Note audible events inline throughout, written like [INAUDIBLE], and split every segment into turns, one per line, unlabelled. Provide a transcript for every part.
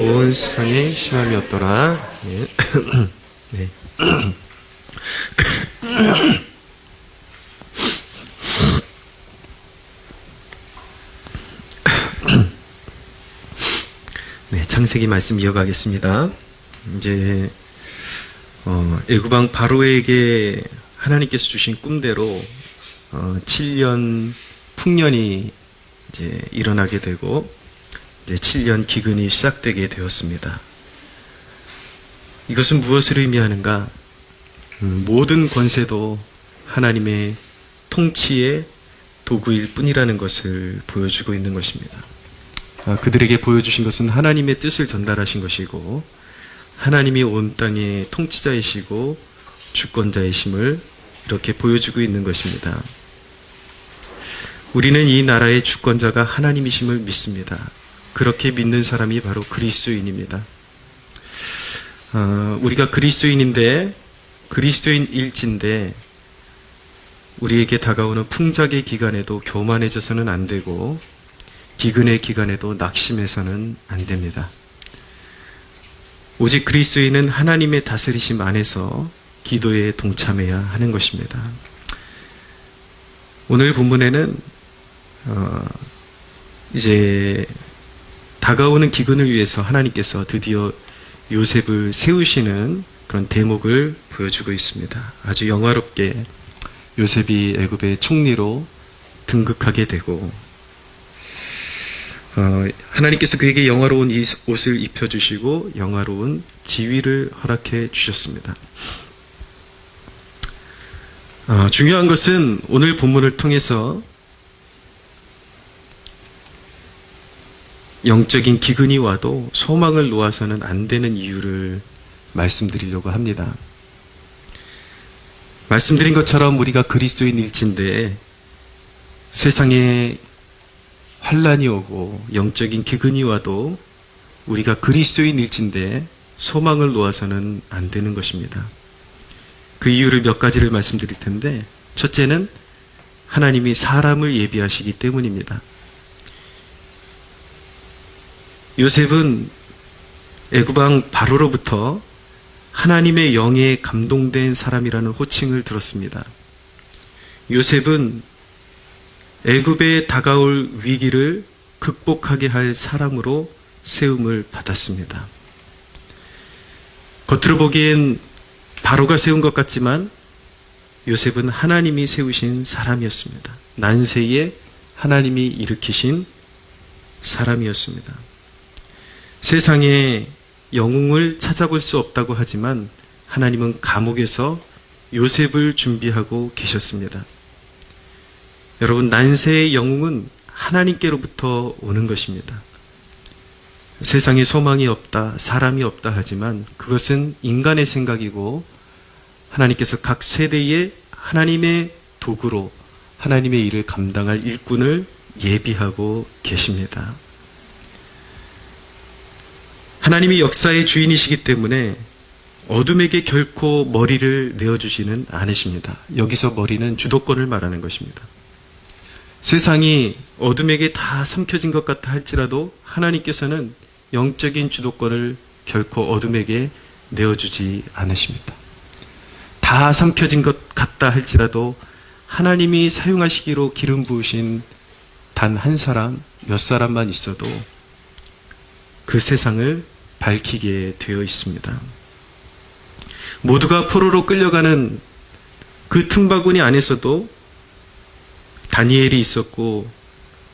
온 세상의 심함이었더라. 예. [COUGHS] 네. [COUGHS] 네, 창세기 말씀 이어가겠습니다. 이제 어, 애구방 바로에게 하나님께서 주신 꿈대로 어, 7년 풍년이 이제 일어나게 되고 이제 7년 기근이 시작되게 되었습니다. 이것은 무엇을 의미하는가? 음, 모든 권세도 하나님의 통치의 도구일 뿐이라는 것을 보여주고 있는 것입니다. 아, 그들에게 보여주신 것은 하나님의 뜻을 전달하신 것이고, 하나님이 온 땅의 통치자이시고 주권자이심을 이렇게 보여주고 있는 것입니다. 우리는 이 나라의 주권자가 하나님이심을 믿습니다. 그렇게 믿는 사람이 바로 그리스도인입니다. 어, 우리가 그리스도인인데 그리스도인 일진데 우리에게 다가오는 풍작의 기간에도 교만해져서는 안 되고 기근의 기간에도 낙심해서는 안 됩니다. 오직 그리스도인은 하나님의 다스리심 안에서 기도에 동참해야 하는 것입니다. 오늘 본문에는 어, 이제 다가오는 기근을 위해서 하나님께서 드디어 요셉을 세우시는 그런 대목을 보여주고 있습니다. 아주 영화롭게 요셉이 애굽의 총리로 등극하게 되고 어, 하나님께서 그에게 영화로운 이 옷을 입혀주시고 영화로운 지위를 허락해 주셨습니다. 어, 중요한 것은 오늘 본문을 통해서 영적인 기근이 와도 소망을 놓아서는 안 되는 이유를 말씀드리려고 합니다. 말씀드린 것처럼 우리가 그리스도인 일진데 세상에 환란이 오고 영적인 기근이 와도 우리가 그리스도인 일진데 소망을 놓아서는 안 되는 것입니다. 그 이유를 몇 가지를 말씀드릴 텐데 첫째는 하나님이 사람을 예비하시기 때문입니다. 요셉은 애구방 바로로부터 하나님의 영에 감동된 사람이라는 호칭을 들었습니다. 요셉은 애굽에 다가올 위기를 극복하게 할 사람으로 세움을 받았습니다. 겉으로 보기엔 바로가 세운 것 같지만 요셉은 하나님이 세우신 사람이었습니다. 난세에 하나님이 일으키신 사람이었습니다. 세상에 영웅을 찾아볼 수 없다고 하지만 하나님은 감옥에서 요셉을 준비하고 계셨습니다. 여러분, 난세의 영웅은 하나님께로부터 오는 것입니다. 세상에 소망이 없다, 사람이 없다 하지만 그것은 인간의 생각이고 하나님께서 각 세대에 하나님의 도구로 하나님의 일을 감당할 일꾼을 예비하고 계십니다. 하나님이 역사의 주인이시기 때문에 어둠에게 결코 머리를 내어주지는 않으십니다. 여기서 머리는 주도권을 말하는 것입니다. 세상이 어둠에게 다 삼켜진 것 같다 할지라도 하나님께서는 영적인 주도권을 결코 어둠에게 내어주지 않으십니다. 다 삼켜진 것 같다 할지라도 하나님이 사용하시기로 기름 부으신 단 한 사람, 몇 사람만 있어도 그 세상을 밝히게 되어 있습니다. 모두가 포로로 끌려가는 그 틈바구니 안에서도 다니엘이 있었고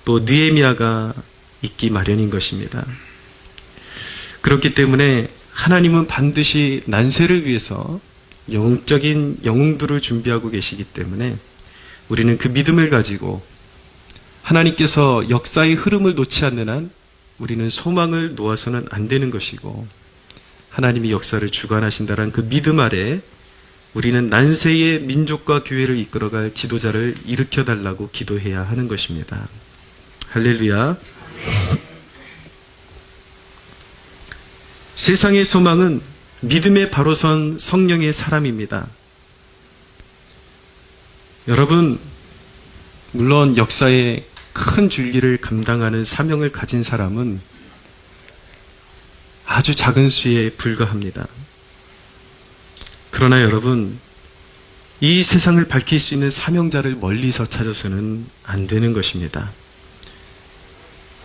또 느에미아가 있기 마련인 것입니다. 그렇기 때문에 하나님은 반드시 난세를 위해서 영적인 영웅들을 준비하고 계시기 때문에 우리는 그 믿음을 가지고 하나님께서 역사의 흐름을 놓지 않는 한 우리는 소망을 놓아서는 안 되는 것이고 하나님이 역사를 주관하신다는 그 믿음 아래 우리는 난세의 민족과 교회를 이끌어갈 지도자를 일으켜 달라고 기도해야 하는 것입니다. 할렐루야. 세상의 소망은 믿음에 바로 선 성령의 사람입니다. 여러분, 물론 역사의 큰 줄기를 감당하는 사명을 가진 사람은 아주 작은 수에 불과합니다. 그러나 여러분, 이 세상을 밝힐 수 있는 사명자를 멀리서 찾아서는 안 되는 것입니다.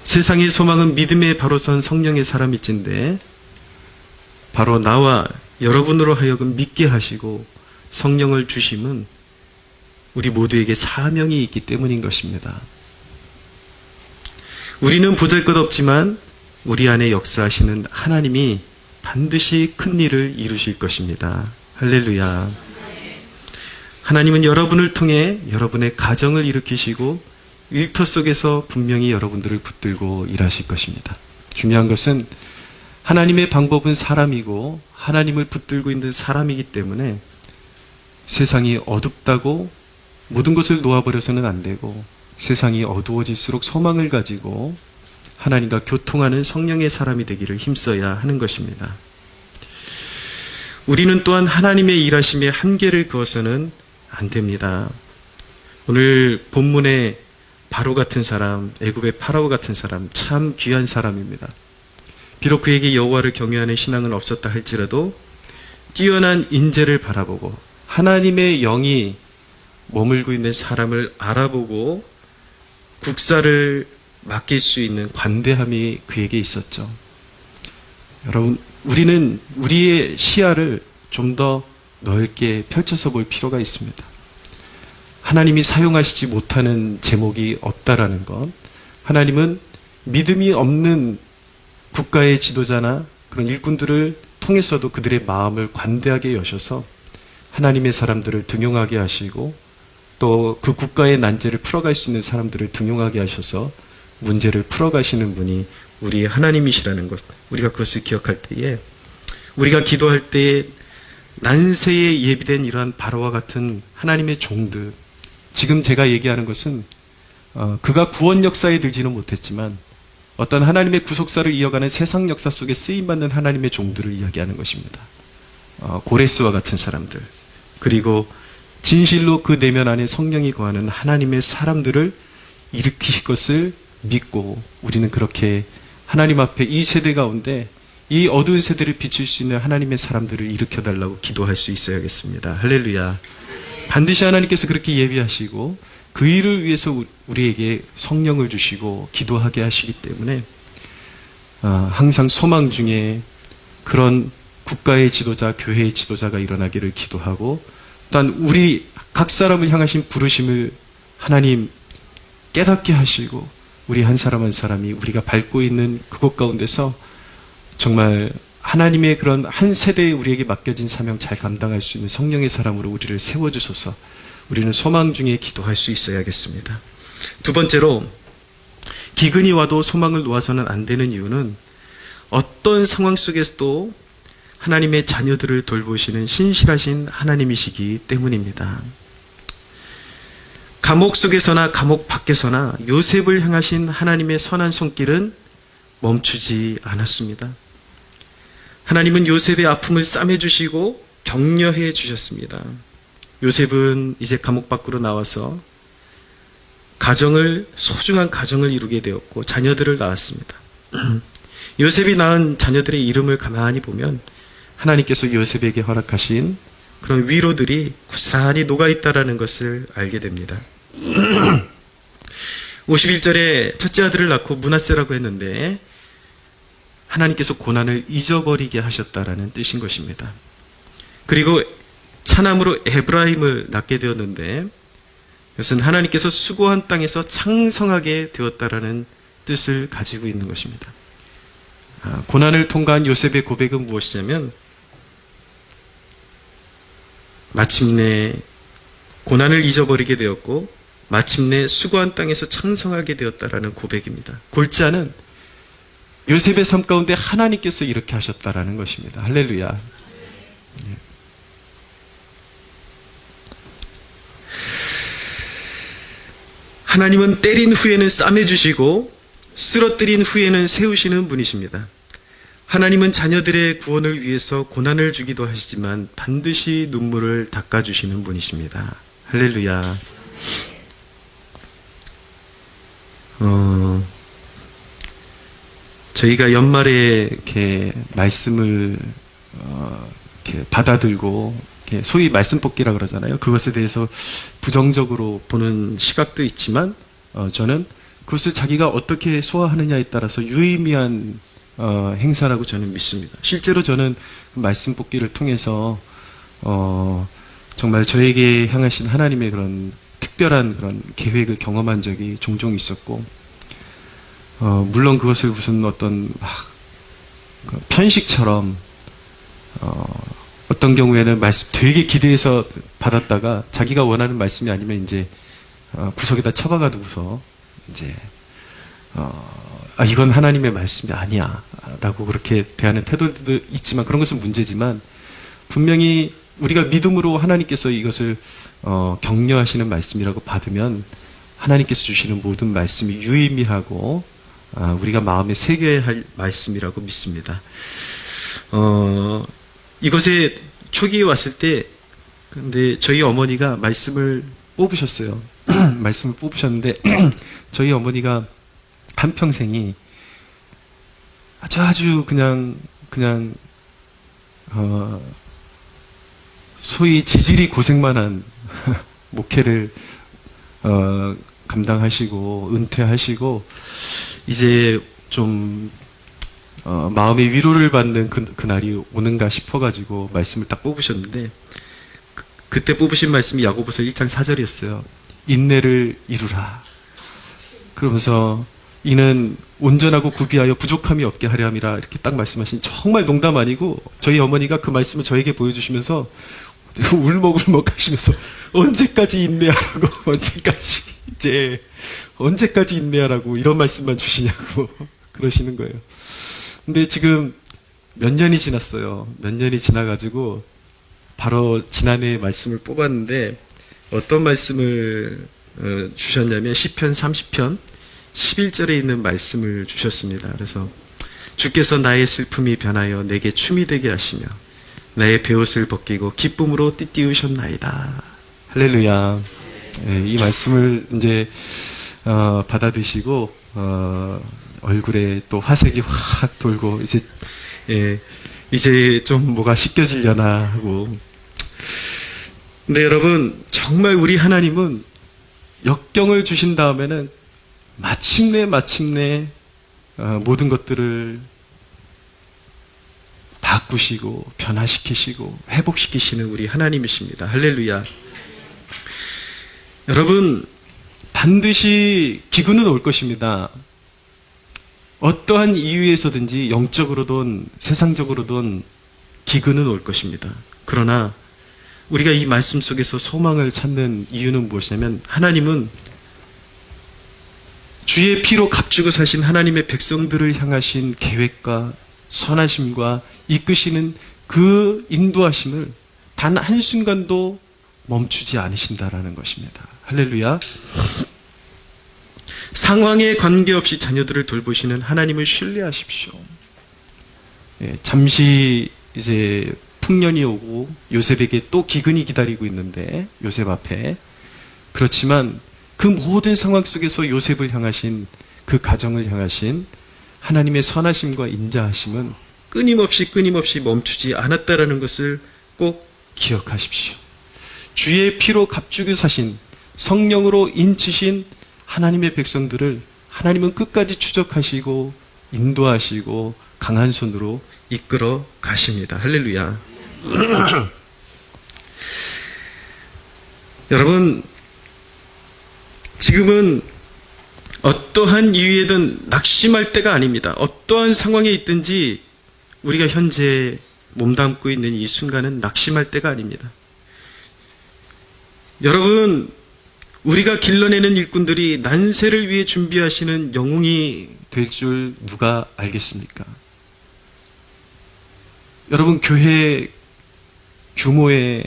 세상의 소망은 믿음에 바로 선 성령의 사람일진데 바로 나와 여러분으로 하여금 믿게 하시고 성령을 주심은 우리 모두에게 사명이 있기 때문인 것입니다. 우리는 보잘 것 없지만 우리 안에 역사하시는 하나님이 반드시 큰 일을 이루실 것입니다. 할렐루야. 하나님은 여러분을 통해 여러분의 가정을 일으키시고 일터 속에서 분명히 여러분들을 붙들고 일하실 것입니다. 중요한 것은 하나님의 방법은 사람이고 하나님을 붙들고 있는 사람이기 때문에 세상이 어둡다고 모든 것을 놓아버려서는 안 되고 세상이 어두워질수록 소망을 가지고 하나님과 교통하는 성령의 사람이 되기를 힘써야 하는 것입니다. 우리는 또한 하나님의 일하심에 한계를 그어서는 안 됩니다. 오늘 본문에 바로 같은 사람, 애굽의 파라오 같은 사람, 참 귀한 사람입니다. 비록 그에게 여호와를 경외하는 신앙은 없었다 할지라도 뛰어난 인재를 바라보고 하나님의 영이 머물고 있는 사람을 알아보고 국사를 맡길 수 있는 관대함이 그에게 있었죠. 여러분, 우리는 우리의 시야를 좀 더 넓게 펼쳐서 볼 필요가 있습니다. 하나님이 사용하시지 못하는 제목이 없다라는 것. 하나님은 믿음이 없는 국가의 지도자나 그런 일꾼들을 통해서도 그들의 마음을 관대하게 여셔서 하나님의 사람들을 등용하게 하시고 또 그 국가의 난제를 풀어갈 수 있는 사람들을 등용하게 하셔서 문제를 풀어가시는 분이 우리 하나님이시라는 것. 우리가 그것을 기억할 때에 우리가 기도할 때에 난세에 예비된 이러한 바로와 같은 하나님의 종들. 지금 제가 얘기하는 것은 어, 그가 구원 역사에 들지는 못했지만 어떤 하나님의 구속사를 이어가는 세상 역사 속에 쓰임받는 하나님의 종들을 이야기하는 것입니다. 어, 고레스와 같은 사람들. 그리고 진실로 그 내면 안에 성령이 거하는 하나님의 사람들을 일으키실 것을 믿고 우리는 그렇게 하나님 앞에 이 세대 가운데 이 어두운 세대를 비출 수 있는 하나님의 사람들을 일으켜 달라고 기도할 수 있어야겠습니다. 할렐루야. 반드시 하나님께서 그렇게 예비하시고 그 일을 위해서 우리에게 성령을 주시고 기도하게 하시기 때문에 아, 항상 소망 중에 그런 국가의 지도자, 교회의 지도자가 일어나기를 기도하고 또한 우리 각 사람을 향하신 부르심을 하나님 깨닫게 하시고 우리 한 사람 한 사람이 우리가 밟고 있는 그곳 가운데서 정말 하나님의 그런 한 세대에 우리에게 맡겨진 사명 잘 감당할 수 있는 성령의 사람으로 우리를 세워주소서 우리는 소망 중에 기도할 수 있어야겠습니다. 두 번째로 기근이 와도 소망을 놓아서는 안 되는 이유는 어떤 상황 속에서도 하나님의 자녀들을 돌보시는 신실하신 하나님이시기 때문입니다. 감옥 속에서나 감옥 밖에서나 요셉을 향하신 하나님의 선한 손길은 멈추지 않았습니다. 하나님은 요셉의 아픔을 싸매주시고 격려해 주셨습니다. 요셉은 이제 감옥 밖으로 나와서 가정을, 소중한 가정을 이루게 되었고 자녀들을 낳았습니다. [CLEARS THROAT] 요셉이 낳은 자녀들의 이름을 가만히 보면 하나님께서 요셉에게 허락하신 그런 위로들이 고스란히 녹아있다라는 것을 알게 됩니다. [CLEARS THROAT] 51절에 첫째 아들을 낳고 문하세라고 했는데 하나님께서 고난을 잊어버리게 하셨다라는 뜻인 것입니다. 그리고 차남으로 에브라임을 낳게 되었는데 그것은 하나님께서 수고한 땅에서 창성하게 되었다라는 뜻을 가지고 있는 것입니다. 아, 고난을 통과한 요셉의 고백은 무엇이냐면 마침내 고난을 잊어버리게 되었고 마침내 수고한 땅에서 창성하게 되었다라는 고백입니다. 골자는 요셉의 삶 가운데 하나님께서 이렇게 하셨다라는 것입니다. 할렐루야. 예. 하나님은 때린 후에는 싸매주시고 쓰러뜨린 후에는 세우시는 분이십니다. 하나님은 자녀들의 구원을 위해서 고난을 주기도 하시지만 반드시 눈물을 닦아주시는 분이십니다. 할렐루야. 어, 저희가 연말에 이렇게 말씀을 어, 이렇게 받아들고 이렇게 소위 말씀 뽑기라 그러잖아요. 그것에 대해서 부정적으로 보는 시각도 있지만 어, 저는 그것을 자기가 어떻게 소화하느냐에 따라서 유의미한 어, 행사라고 저는 믿습니다. 실제로 저는 그 말씀 뽑기를 통해서 어, 정말 저에게 향하신 하나님의 그런 특별한 그런 계획을 경험한 적이 종종 있었고, 어, 물론 그것을 무슨 어떤 막, 그 편식처럼, 어, 어떤 경우에는 말씀 되게 기대해서 받았다가 자기가 원하는 말씀이 아니면 이제, 어, 구석에다 처박아 두고서, 이제, 어, 아, 이건 하나님의 말씀이 아니야. 라고 그렇게 대하는 태도도 있지만 그런 것은 문제지만 분명히 우리가 믿음으로 하나님께서 이것을 어, 격려하시는 말씀이라고 받으면 하나님께서 주시는 모든 말씀이 유의미하고 아, 우리가 마음에 새겨야 할 말씀이라고 믿습니다. 어, 이곳에 초기에 왔을 때 근데 저희 어머니가 말씀을 뽑으셨어요. [CLEARS THROAT] 말씀을 뽑으셨는데 [CLEARS THROAT] 저희 어머니가 한 평생이 아주 아주 그냥 그냥 어 소위 지질이 고생만 한 [LAUGHS] 목회를 어 감당하시고 은퇴하시고 이제 좀 어, 마음의 위로를 받는 그, 그날이 오는가 싶어가지고 말씀을 딱 뽑으셨는데 그, 그때 뽑으신 말씀이 야고보서 1장 4절이었어요. 인내를 이루라. 그러면서 이는 온전하고 구비하여 부족함이 없게 하려 함이라 이렇게 딱 말씀하신 정말 농담 아니고 저희 어머니가 그 말씀을 저에게 보여주시면서 [LAUGHS] 울먹울먹 하시면서 언제까지 인내하라고 [LAUGHS] 언제까지 이제 언제까지 인내하라고 이런 말씀만 주시냐고 [LAUGHS] 그러시는 거예요. 근데 지금 몇 년이 지났어요. 몇 년이 지나가지고 바로 지난해 말씀을 뽑았는데 어떤 말씀을 어, 주셨냐면 시편 30편 11절에 있는 말씀을 주셨습니다. 그래서 주께서 나의 슬픔이 변하여 내게 춤이 되게 하시며 나의 베옷을 벗기고 기쁨으로 띠띠우셨나이다. 할렐루야. 예, 이 말씀을 이제 어, 받아드시고 어, 얼굴에 또 화색이 확 돌고 이제 예, 이제 좀 뭐가 씻겨지려나 하고. 근데 여러분 정말 우리 하나님은 역경을 주신 다음에는 마침내 마침내 어, 모든 것들을 바꾸시고 변화시키시고 회복시키시는 우리 하나님이십니다. 할렐루야. 여러분 반드시 기근은 올 것입니다. 어떠한 이유에서든지 영적으로든 세상적으로든 기근은 올 것입니다. 그러나 우리가 이 말씀 속에서 소망을 찾는 이유는 무엇이냐면 하나님은 주의 피로 값주고 사신 하나님의 백성들을 향하신 계획과 선하심과 이끄시는 그 인도하심을 단 한순간도 멈추지 않으신다라는 것입니다. 할렐루야. 상황에 관계없이 자녀들을 돌보시는 하나님을 신뢰하십시오. 예, 잠시 이제 풍년이 오고 요셉에게 또 기근이 기다리고 있는데 요셉 앞에 그렇지만 그 모든 상황 속에서 요셉을 향하신 그 가정을 향하신 하나님의 선하심과 인자하심은 끊임없이 끊임없이 멈추지 않았다라는 것을 꼭 기억하십시오. 주의 피로 값주고 사신 성령으로 인치신 하나님의 백성들을 하나님은 끝까지 추적하시고 인도하시고 강한 손으로 이끌어 가십니다. 할렐루야. [CLEARS THROAT] 여러분, 지금은 어떠한 이유에든 낙심할 때가 아닙니다. 어떠한 상황에 있든지 우리가 현재 몸담고 있는 이 순간은 낙심할 때가 아닙니다. 여러분, 우리가 길러내는 일꾼들이 난세를 위해 준비하시는 영웅이 될 줄 누가 알겠습니까? 여러분, 교회 규모에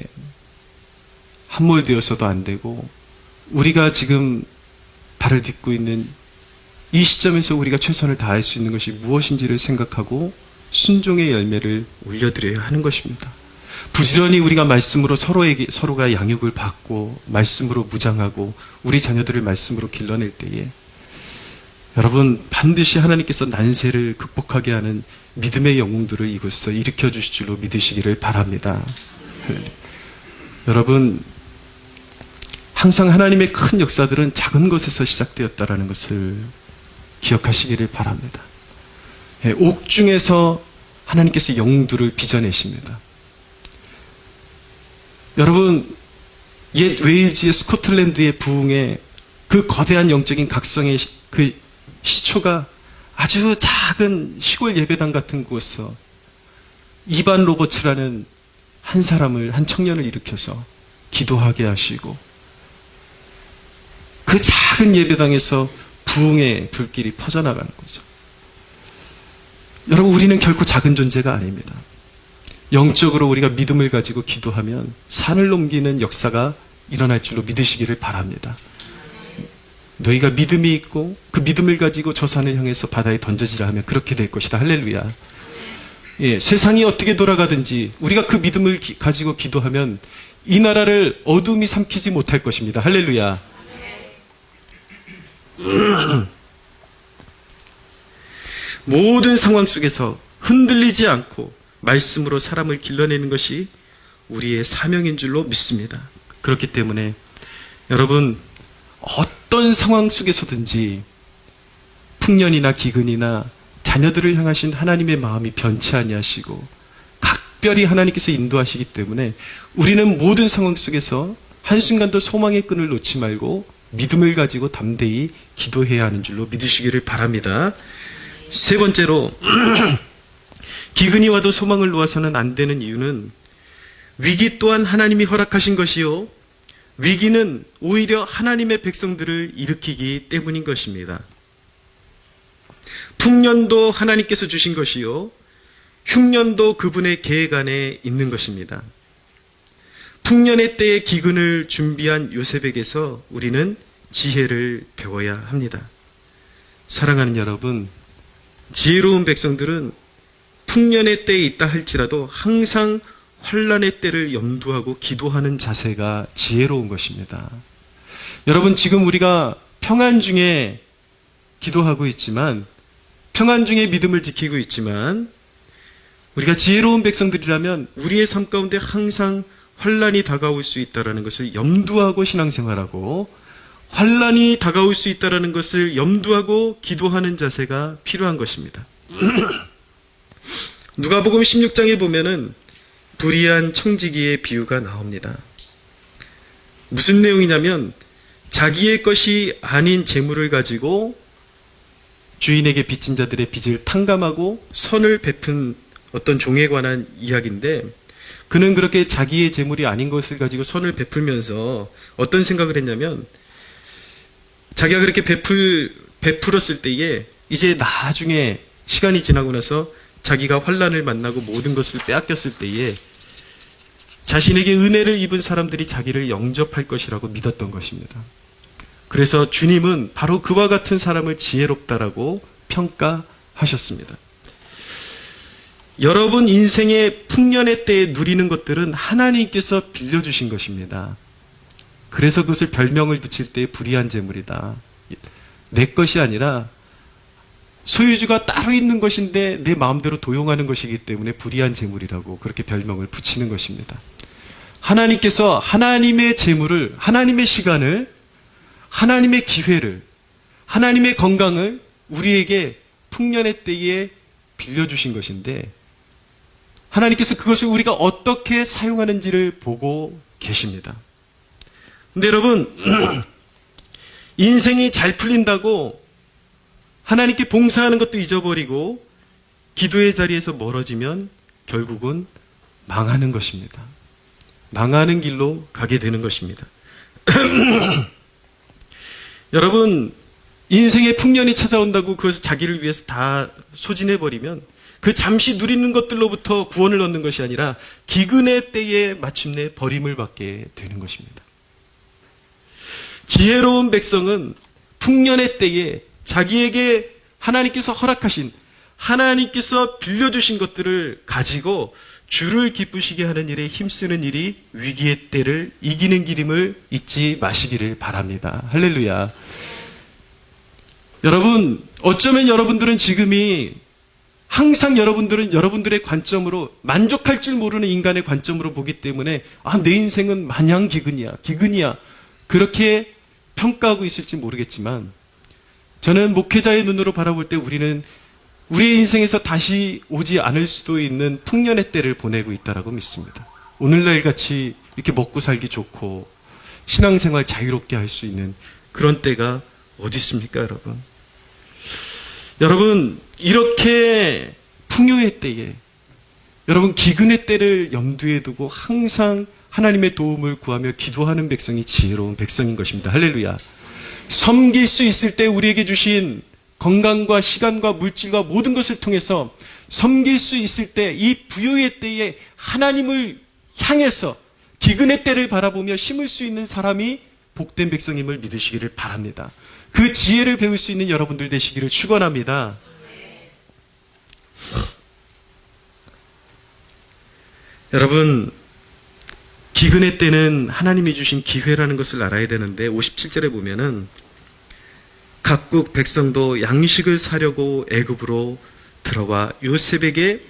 함몰되어서도 안 되고, 우리가 지금 발을 딛고 있는 이 시점에서 우리가 최선을 다할 수 있는 것이 무엇인지를 생각하고 순종의 열매를 올려드려야 하는 것입니다. 부지런히 우리가 말씀으로 서로에게 서로가 양육을 받고 말씀으로 무장하고 우리 자녀들을 말씀으로 길러낼 때에 여러분 반드시 하나님께서 난세를 극복하게 하는 믿음의 영웅들을 이곳에서 일으켜 주실 줄로 믿으시기를 바랍니다. 여러분 항상 하나님의 큰 역사들은 작은 것에서 시작되었다라는 것을 기억하시기를 바랍니다. 예, 옥 중에서 하나님께서 영웅들을 빚어내십니다. 여러분 옛 웨일즈의 스코틀랜드의 부흥에 그 거대한 영적인 각성의 시- 그 시초가 아주 작은 시골 예배당 같은 곳에서 이반 로버츠라는 한 사람을 한 청년을 일으켜서 기도하게 하시고 그 작은 예배당에서 부흥의 불길이 퍼져나가는 거죠. 여러분 우리는 결코 작은 존재가 아닙니다. 영적으로 우리가 믿음을 가지고 기도하면 산을 넘기는 역사가 일어날 줄로 믿으시기를 바랍니다. 너희가 믿음이 있고 그 믿음을 가지고 저 산을 향해서 바다에 던져지라 하면 그렇게 될 것이다. 할렐루야. 예, 세상이 어떻게 돌아가든지 우리가 그 믿음을 기- 가지고 기도하면 이 나라를 어둠이 삼키지 못할 것입니다. 할렐루야. [CLEARS THROAT] 모든 상황 속에서 흔들리지 않고 말씀으로 사람을 길러내는 것이 우리의 사명인 줄로 믿습니다. 그렇기 때문에 여러분 어떤 상황 속에서든지 풍년이나 기근이나 자녀들을 향하신 하나님의 마음이 변치 아니하시고 각별히 하나님께서 인도하시기 때문에 우리는 모든 상황 속에서 한순간도 소망의 끈을 놓지 말고 믿음을 가지고 담대히 기도해야 하는 줄로 믿으시기를 바랍니다. 세 번째로 [CLEARS THROAT] 기근이 와도 소망을 놓아서는 안 되는 이유는 위기 또한 하나님이 허락하신 것이요 위기는 오히려 하나님의 백성들을 일으키기 때문인 것입니다. 풍년도 하나님께서 주신 것이요 흉년도 그분의 계획 안에 있는 것입니다. 풍년의 때에 기근을 준비한 요셉에게서 우리는 지혜를 배워야 합니다. 사랑하는 여러분, 지혜로운 백성들은 풍년의 때에 있다 할지라도 항상 환란의 때를 염두하고 기도하는 자세가 지혜로운 것입니다. 여러분 지금 우리가 평안 중에 기도하고 있지만 평안 중에 믿음을 지키고 있지만 우리가 지혜로운 백성들이라면 우리의 삶 가운데 항상 환란이 다가올 수 있다라는 것을 염두하고 신앙생활하고 환란이 다가올 수 있다라는 것을 염두하고 기도하는 자세가 필요한 것입니다. [CLEARS THROAT] 누가복음 16장에 보면은 불의한 청지기의 비유가 나옵니다. 무슨 내용이냐면 자기의 것이 아닌 재물을 가지고 주인에게 빚진 자들의 빚을 탕감하고 선을 베푼 어떤 종에 관한 이야기인데 그는 그렇게 자기의 재물이 아닌 것을 가지고 선을 베풀면서 어떤 생각을 했냐면 자기가 그렇게 베풀 베풀었을 때에 이제 나중에 시간이 지나고 나서 자기가 환란을 만나고 모든 것을 빼앗겼을 때에 자신에게 은혜를 입은 사람들이 자기를 영접할 것이라고 믿었던 것입니다. 그래서 주님은 바로 그와 같은 사람을 지혜롭다라고 평가하셨습니다. 여러분 인생의 풍년의 때에 누리는 것들은 하나님께서 빌려주신 것입니다. 그래서 그것을 별명을 붙일 때 불의한 재물이다. 내 것이 아니라 소유주가 따로 있는 것인데 내 마음대로 도용하는 것이기 때문에 불의한 재물이라고 그렇게 별명을 붙이는 것입니다. 하나님께서 하나님의 재물을, 하나님의 시간을, 하나님의 기회를, 하나님의 건강을 우리에게 풍년의 때에 빌려주신 것인데 하나님께서 그것을 우리가 어떻게 사용하는지를 보고 계십니다. 근데 여러분, [CLEARS THROAT] 인생이 잘 풀린다고 하나님께 봉사하는 것도 잊어버리고 기도의 자리에서 멀어지면 결국은 망하는 것입니다. 망하는 길로 가게 되는 것입니다. [CLEARS THROAT] 여러분, 인생의 풍년이 찾아온다고 그것을 자기를 위해서 다 소진해버리면 그 잠시 누리는 것들로부터 구원을 얻는 것이 아니라 기근의 때에 마침내 버림을 받게 되는 것입니다. 지혜로운 백성은 풍년의 때에 자기에게 하나님께서 허락하신 하나님께서 빌려주신 것들을 가지고 주를 기쁘시게 하는 일에 힘쓰는 일이 위기의 때를 이기는 길임을 잊지 마시기를 바랍니다. 할렐루야. 여러분, 어쩌면 여러분들은 지금이 항상 여러분들은 여러분들의 관점으로 만족할 줄 모르는 인간의 관점으로 보기 때문에 아, 내 인생은 마냥 기근이야, 기근이야. 그렇게 평가하고 있을지 모르겠지만 저는 목회자의 눈으로 바라볼 때 우리는 우리의 인생에서 다시 오지 않을 수도 있는 풍년의 때를 보내고 있다라고 믿습니다. 오늘날 같이 이렇게 먹고 살기 좋고 신앙생활 자유롭게 할 수 있는 그런 때가 어디 있습니까, 여러분? 여러분, 이렇게 풍요의 때에 여러분 기근의 때를 염두에 두고 항상 하나님의 도움을 구하며 기도하는 백성이 지혜로운 백성인 것입니다. 할렐루야. 섬길 수 있을 때 우리에게 주신 건강과 시간과 물질과 모든 것을 통해서 섬길 수 있을 때 이 부요의 때에 하나님을 향해서 기근의 때를 바라보며 심을 수 있는 사람이 복된 백성임을 믿으시기를 바랍니다. 그 지혜를 배울 수 있는 여러분들 되시기를 축원합니다. 여러분 기근의 때는 하나님이 주신 기회라는 것을 알아야 되는데 57절에 보면은 각국 백성도 양식을 사려고 애굽으로 들어와 요셉에게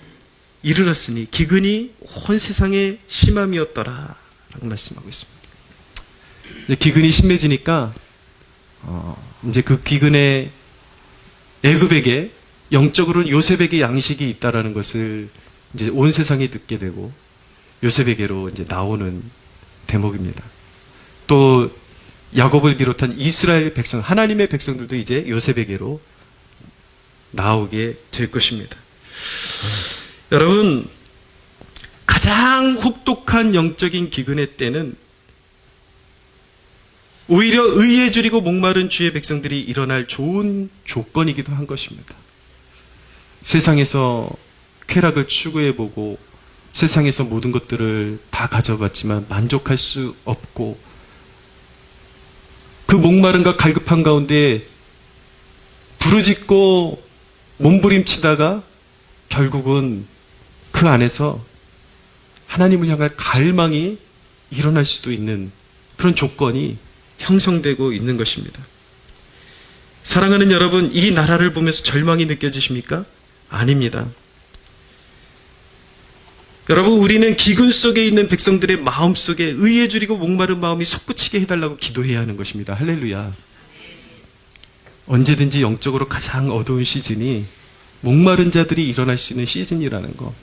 이르렀으니 기근이 온 세상에 심함이었더라 라고 말씀하고 있습니다. 기근이 심해지니까 어, 이제 그 기근에 애굽에게 영적으로는 요셉에게 양식이 있다라는 것을 이제 온 세상이 듣게 되고 요셉에게로 이제 나오는 대목입니다. 또 야곱을 비롯한 이스라엘 백성, 하나님의 백성들도 이제 요셉에게로 나오게 될 것입니다. 여러분, 가장 혹독한 영적인 기근의 때는 오히려 의에 줄이고 목마른 주의 백성들이 일어날 좋은 조건이기도 한 것입니다. 세상에서 쾌락을 추구해보고 세상에서 모든 것들을 다 가져봤지만 만족할 수 없고 그 목마름과 갈급한 가운데 부르짖고 몸부림치다가 결국은 그 안에서 하나님을 향할 갈망이 일어날 수도 있는 그런 조건이 형성되고 있는 것입니다. 사랑하는 여러분, 이 나라를 보면서 절망이 느껴지십니까? 아닙니다. 여러분, 우리는 기근 속에 있는 백성들의 마음 속에 의에 줄이고 목마른 마음이 솟구치게 해달라고 기도해야 하는 것입니다. 할렐루야. 언제든지 영적으로 가장 어두운 시즌이 목마른 자들이 일어날 수 있는 시즌이라는 거.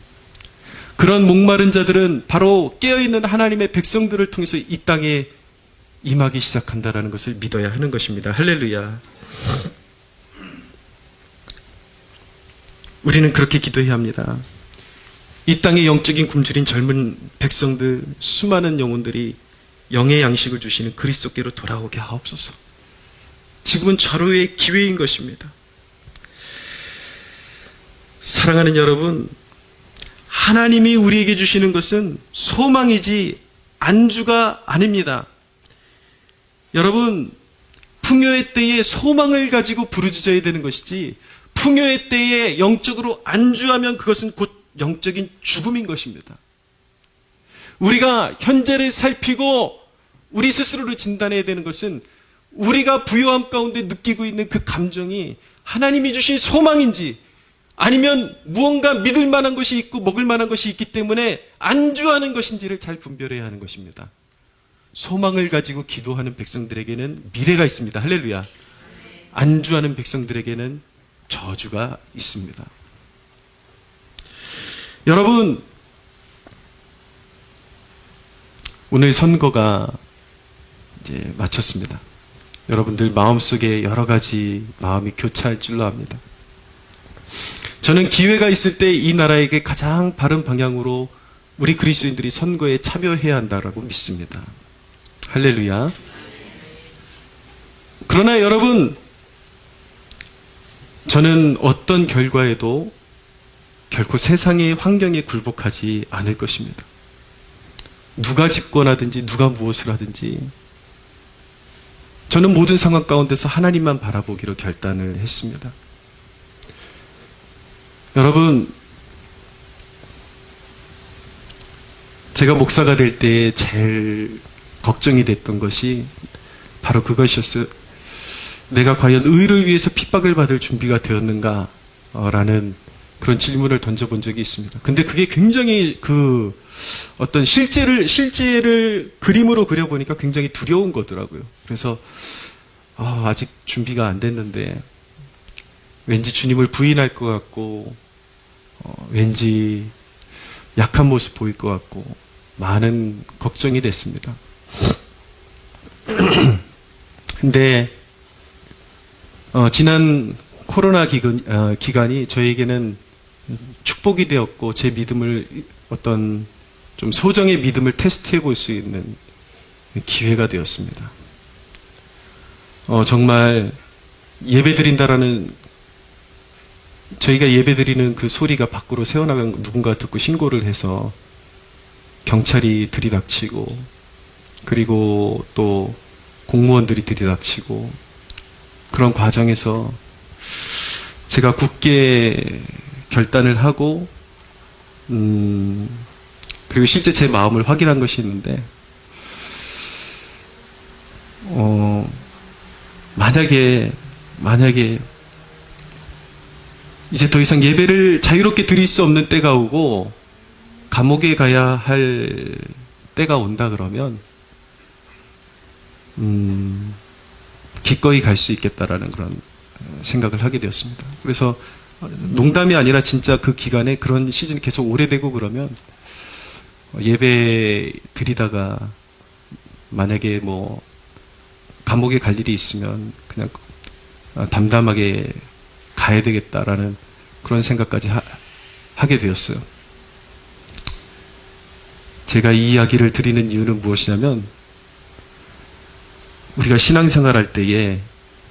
그런 목마른 자들은 바로 깨어있는 하나님의 백성들을 통해서 이 땅에 임하기 시작한다라는 것을 믿어야 하는 것입니다. 할렐루야. 우리는 그렇게 기도해야 합니다. 이 땅의 영적인 굶주린 젊은 백성들, 수많은 영혼들이 영의 양식을 주시는 그리스도께로 돌아오게 하옵소서. 지금은 절호의 기회인 것입니다. 사랑하는 여러분, 하나님이 우리에게 주시는 것은 소망이지 안주가 아닙니다. 여러분, 풍요의 때에 소망을 가지고 부르짖어야 되는 것이지, 풍요의 때에 영적으로 안주하면 그것은 곧 영적인 죽음인 것입니다. 우리가 현재를 살피고 우리 스스로를 진단해야 되는 것은 우리가 부요함 가운데 느끼고 있는 그 감정이 하나님이 주신 소망인지 아니면 무언가 믿을 만한 것이 있고 먹을 만한 것이 있기 때문에 안주하는 것인지를 잘 분별해야 하는 것입니다. 소망을 가지고 기도하는 백성들에게는 미래가 있습니다. 할렐루야. 안주하는 백성들에게는 저주가 있습니다. 여러분, 오늘 선거가 이제 마쳤습니다. 여러분들 마음속에 여러 가지 마음이 교차할 줄로 압니다. 저는 기회가 있을 때 이 나라에게 가장 바른 방향으로 우리 그리스도인들이 선거에 참여해야 한다라고 믿습니다. 할렐루야. 그러나 여러분, 저는 어떤 결과에도 결코 세상의 환경에 굴복하지 않을 것입니다. 누가 집권하든지 누가 무엇을 하든지 저는 모든 상황 가운데서 하나님만 바라보기로 결단을 했습니다. 여러분, 제가 목사가 될 때 제일 걱정이 됐던 것이 바로 그것이었어요. 내가 과연 의를 위해서 핍박을 받을 준비가 되었는가? 어, 라는 그런 질문을 던져본 적이 있습니다. 근데 그게 굉장히 그 어떤 실제를, 실제를 그림으로 그려보니까 굉장히 두려운 거더라고요. 그래서, 아, 아직 준비가 안 됐는데, 왠지 주님을 부인할 것 같고, 어, 왠지 약한 모습 보일 것 같고, 많은 걱정이 됐습니다. [CLEARS THROAT] 근데, 어, 지난 코로나 기간, 어, 기간이 저에게는 축복이 되었고, 제 믿음을 어떤 좀 소정의 믿음을 테스트해 볼 수 있는 기회가 되었습니다. 어, 정말 예배 드린다라는 저희가 예배 드리는 그 소리가 밖으로 새어나간 누군가 듣고 신고를 해서 경찰이 들이닥치고 그리고 또 공무원들이 들이닥치고 그런 과정에서 제가 굳게 결단을 하고 음 그리고 실제 제 마음을 확인한 것이 있는데 어 만약에 만약에 이제 더 이상 예배를 자유롭게 드릴 수 없는 때가 오고 감옥에 가야 할 때가 온다 그러면 음, 기꺼이 갈 수 있겠다라는 그런 생각을 하게 되었습니다. 그래서 농담이 아니라 진짜 그 기간에 그런 시즌이 계속 오래되고 그러면 예배 드리다가 만약에 뭐 감옥에 갈 일이 있으면 그냥 담담하게 가야 되겠다라는 그런 생각까지 하, 게 되었어요. 제가 이 이야기를 드리는 이유는 무엇이냐면 우리가 신앙생활 할 때에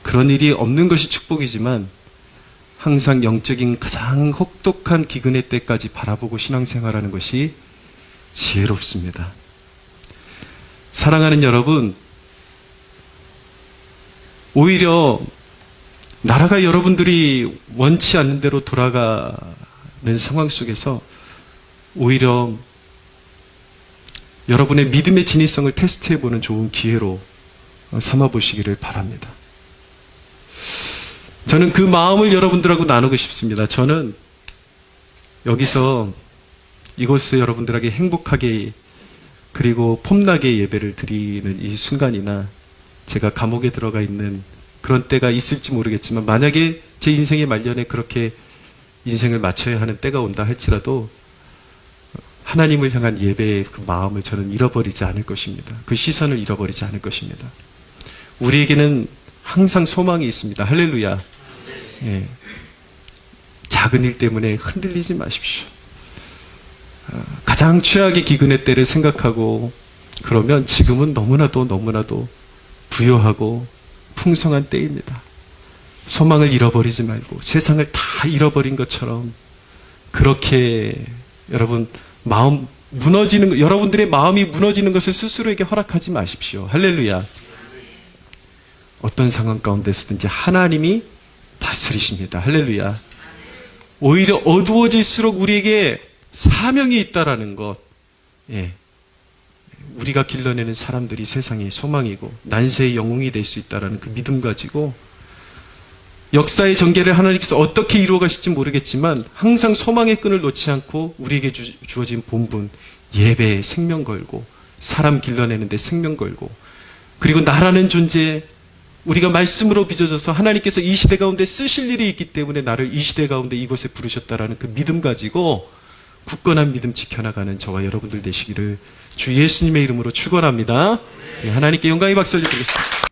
그런 일이 없는 것이 축복이지만 항상 영적인 가장 혹독한 기근의 때까지 바라보고 신앙생활하는 것이 지혜롭습니다. 사랑하는 여러분, 오히려 나라가 여러분들이 원치 않는 대로 돌아가는 상황 속에서 오히려 여러분의 믿음의 진위성을 테스트해 보는 좋은 기회로 삼아보시기를 바랍니다. 저는 그 마음을 여러분들하고 나누고 싶습니다. 저는 여기서 이곳에 여러분들에게 행복하게 그리고 폼나게 예배를 드리는 이 순간이나 제가 감옥에 들어가 있는 그런 때가 있을지 모르겠지만 만약에 제 인생의 말년에 그렇게 인생을 마쳐야 하는 때가 온다 할지라도 하나님을 향한 예배의 그 마음을 저는 잃어버리지 않을 것입니다. 그 시선을 잃어버리지 않을 것입니다. 우리에게는 항상 소망이 있습니다. 할렐루야. 예. 작은 일 때문에 흔들리지 마십시오. 아, 가장 최악의 기근의 때를 생각하고 그러면 지금은 너무나도 너무나도 부여하고 풍성한 때입니다. 소망을 잃어버리지 말고 세상을 다 잃어버린 것처럼 그렇게 여러분 마음 무너지는 여러분들의 마음이 무너지는 것을 스스로에게 허락하지 마십시오. 할렐루야. 어떤 상황 가운데서든지 하나님이 다스리십니다. 할렐루야. 오히려 어두워질수록 우리에게 사명이 있다라는 것. 예. 우리가 길러내는 사람들이 세상의 소망이고 난세의 영웅이 될 수 있다라는 그 믿음 가지고 역사의 전개를 하나님께서 어떻게 이루어 가실지 모르겠지만 항상 소망의 끈을 놓지 않고 우리에게 주, 주어진 본분 예배에 생명 걸고 사람 길러내는 데 생명 걸고 그리고 나라는 존재 우리가 말씀으로 빚어져서 하나님께서 이 시대 가운데 쓰실 일이 있기 때문에 나를 이 시대 가운데 이곳에 부르셨다라는 그 믿음 가지고 굳건한 믿음 지켜나가는 저와 여러분들 되시기를 주 예수님의 이름으로 축원합니다. 예, 하나님께 영광의 박수를 드리겠습니다.